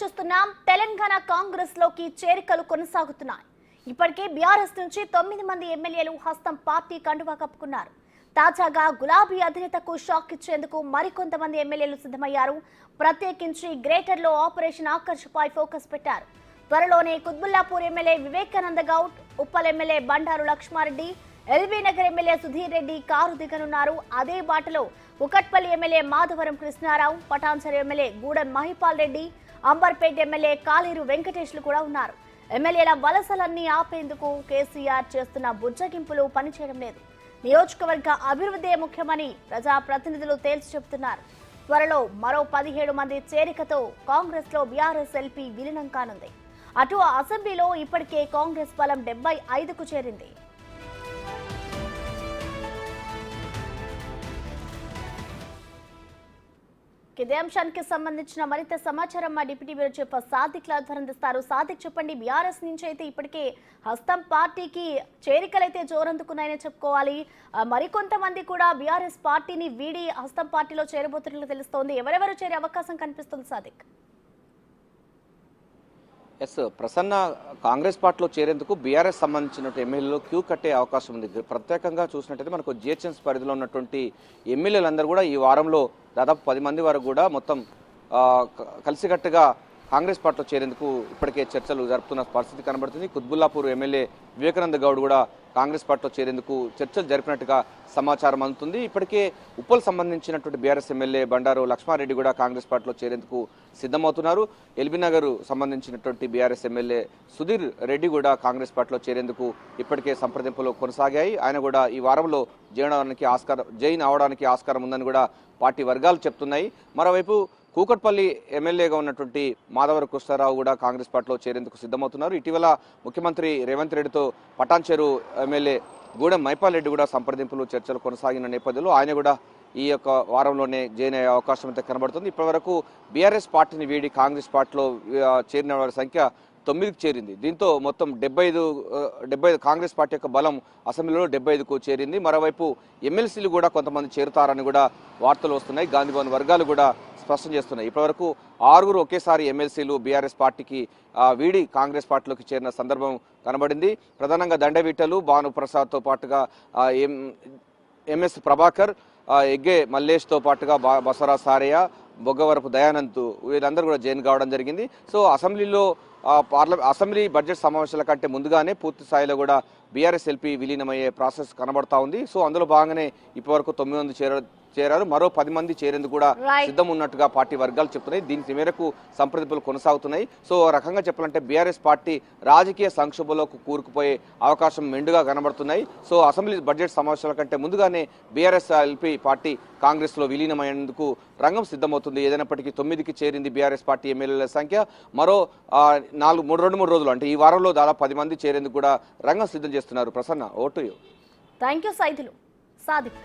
చూస్తున్నాం. తెలంగాణ కాంగ్రెస్లోకి చేరికలు కొనసాగుతున్నాయి. ఇప్పటికే బీఆర్ఎస్ నుంచి తొమ్మిది మంది ఎమ్మెల్యేలు హస్తం పార్టీ కండువా కప్పుకున్నారు. తాజాగా గులాబీ అధినేతకు షాక్ ఇచ్చేందుకు మరికొంతమంది ఎమ్మెల్యేలు సిద్ధమయ్యారు. ప్రత్యేకించి గ్రేటర్లో ఆపరేషన్ ఆకర్షపై ఫోకస్ పెట్టారు. త్వరలోనే Quthbullapur MLA Vivekananda Goud Uppal MLA Bandaru Lakshmareddy LB Nagar MLA Sudheer Reddy car దిగనున్నారు. అదే బాటలో Kukatpally MLA Madhavaram Krishnarao Patancheru MLA Gudem Mahipal Reddy Amberpet MLA Kaleru వెంకటేష్లు కూడా ఉన్నారు. ఎమ్మెల్యేల వలసలన్నీ ఆపేందుకు కేసీఆర్ చేస్తున్న బుజ్జగింపులు పనిచేయడం లేదు. నియోజకవర్గ అభివృద్ధే ముఖ్యమని ప్రజాప్రతినిధులు తేల్చి చెబుతున్నారు. త్వరలో మరో పదిహేడు మంది చేరికతో కాంగ్రెస్లో బీఆర్ఎస్ ఎల్పీ విలీనం కానుంది. అటు అసెంబ్లీలో ఇప్పటికే కాంగ్రెస్ బలం డెబ్బై ఐదుకు చేరింది. ఇదే అంశానికి సంబంధించిన మరింత సమాచారం మా deputy bureau chief Sadiq Ladhwar అందిస్తారు. సాదిక్ చెప్పండి బీఆర్ఎస్ నుంచి అయితే ఇప్పటికే హస్తం పార్టీకి చేరికలైతే జోరందుకున్నాయని చెప్పుకోవాలి. మరికొంతమంది కూడా బీఆర్ఎస్ పార్టీని వీడి హస్తం పార్టీలో చేరబోతున్నట్లు తెలుస్తోంది. ఎవరెవరు చేరే అవకాశం కనిపిస్తుంది సాదిక్? ఎస్ ప్రసన్న కాంగ్రెస్ పార్టీలో చేరేందుకు బీఆర్ఎస్ సంబంధించినటువంటి ఎమ్మెల్యేలు క్యూ కట్టే అవకాశం ఉంది. ప్రత్యేకంగా చూసినట్టయితే మనకు జిహెచ్ఎంస్ పరిధిలో ఉన్నటువంటి ఎమ్మెల్యేలందరూ కూడా ఈ వారంలో దాదాపు పది మంది వరకు కూడా మొత్తం కలిసికట్టుగా కాంగ్రెస్ పార్టీలో చేరేందుకు ఇప్పటికే చర్చలు జరుపుతున్న పరిస్థితి కనబడుతుంది. కుత్బుల్లాపూర్ ఎమ్మెల్యే వివేకానంద గౌడ్ కూడా కాంగ్రెస్ పార్టీలో చేరేందుకు చర్చలు జరిపినట్టుగా సమాచారం అందుతుంది. ఇప్పటికే ఉప్పల్ సంబంధించినటువంటి బీఆర్ఎస్ ఎమ్మెల్యే బండారు లక్ష్మారెడ్డి కూడా కాంగ్రెస్ పార్టీలో చేరేందుకు సిద్ధమవుతున్నారు. ఎల్బీనగర్ సంబంధించినటువంటి బీఆర్ఎస్ ఎమ్మెల్యే సుధీర్ రెడ్డి కూడా కాంగ్రెస్ పార్టీలో చేరేందుకు ఇప్పటికే సంప్రదింపులు కొనసాగాయి. ఆయన కూడా ఈ వారంలో జైన్ అవడానికి ఆస్కారం జైన్ అవడానికి ఆస్కారం ఉందని కూడా పార్టీ వర్గాలు చెప్తున్నాయి. మరోవైపు కూకట్పల్లి ఎమ్మెల్యేగా ఉన్నటువంటి మాధవర కృష్ణారావు కూడా కాంగ్రెస్ పార్టీలో చేరేందుకు సిద్ధమవుతున్నారు. ఇటీవల ముఖ్యమంత్రి రేవంత్ రెడ్డితో పటాన్చేరు ఎమ్మెల్యే గూడెం మైపాల్ రెడ్డి కూడా సంప్రదింపులు చర్చలు కొనసాగిన నేపథ్యంలో ఆయన కూడా ఈ యొక్క వారంలోనే జాయిన్ అయ్యే అవకాశం అయితే కనబడుతుంది. ఇప్పటివరకు బీఆర్ఎస్ పార్టీని వీడి కాంగ్రెస్ పార్టీలో చేరిన వారి సంఖ్య తొమ్మిదికి చేరింది. దీంతో మొత్తం డెబ్బై ఐదు డెబ్బై ఐదు కాంగ్రెస్ పార్టీ యొక్క బలం అసెంబ్లీలో డెబ్బై ఐదుకు చేరింది. మరోవైపు ఎమ్మెల్సీలు కూడా కొంతమంది చేరుతారని కూడా వార్తలు వస్తున్నాయి. గాంధీభవన్ వర్గాలు కూడా స్పష్టం చేస్తున్నాయి. ఇప్పటివరకు ఆరుగురు ఒకేసారి ఎమ్మెల్సీలు బీఆర్ఎస్ పార్టీకి వీడి కాంగ్రెస్ పార్టీలోకి చేరిన సందర్భం కనబడింది. ప్రధానంగా దండవీటలు భానుప్రసాద్తో పాటుగా ఎం ఎంఎస్ ప్రభాకర్ ఎగ్గే మల్లేష్తో పాటుగా బా- బసరా సారయ్య బొగ్గవరపు దయానంద్ వీళ్ళందరూ కూడా జైన్ కావడం జరిగింది. సో అసెంబ్లీలో పార్లమెంట్ అసెంబ్లీ బడ్జెట్ సమావేశాల కంటే ముందుగానే పూర్తి స్థాయిలో కూడా బీఆర్ఎస్ ఎల్పీ విలీనమయ్యే ప్రాసెస్ కనబడతా ఉంది. సో అందులో భాగంగానే ఇప్పటివరకు తొమ్మిది మంది చేర చేరారు. మరో పది మంది చేరేందుకు కూడా. సిద్ధం ఉన్నట్టుగా పార్టీ వర్గాలు చెప్తున్నాయి. దీని మేరకు సంప్రదింపులు కొనసాగుతున్నాయి. సో రకంగా చెప్పాలంటే బీఆర్ఎస్ పార్టీ రాజకీయ సంక్షోభంలోకి కూరుకుపోయే అవకాశం మెండుగా కనబడుతున్నాయి. సో అసెంబ్లీ బడ్జెట్ సమావేశాల కంటే ముందుగానే బీఆర్ఎస్ ఎల్పీ పార్టీ కాంగ్రెస్లో విలీనమయ్యేందుకు రంగం సిద్ధమవుతుంది. ఏదైనప్పటికీ తొమ్మిదికి చేరింది బీఆర్ఎస్ పార్టీ ఎమ్మెల్యేల సంఖ్య. మరో నాలుగు మూడు రెండు మూడు రోజులు అంటే ఈ వారంలో దాదాపు పది మంది చేరేందుకు కూడా రంగం సిద్ధం చేస్తున్నారు. ప్రసన్న ఓటు థ్యాంక్ యూ సైదులు సాదిక్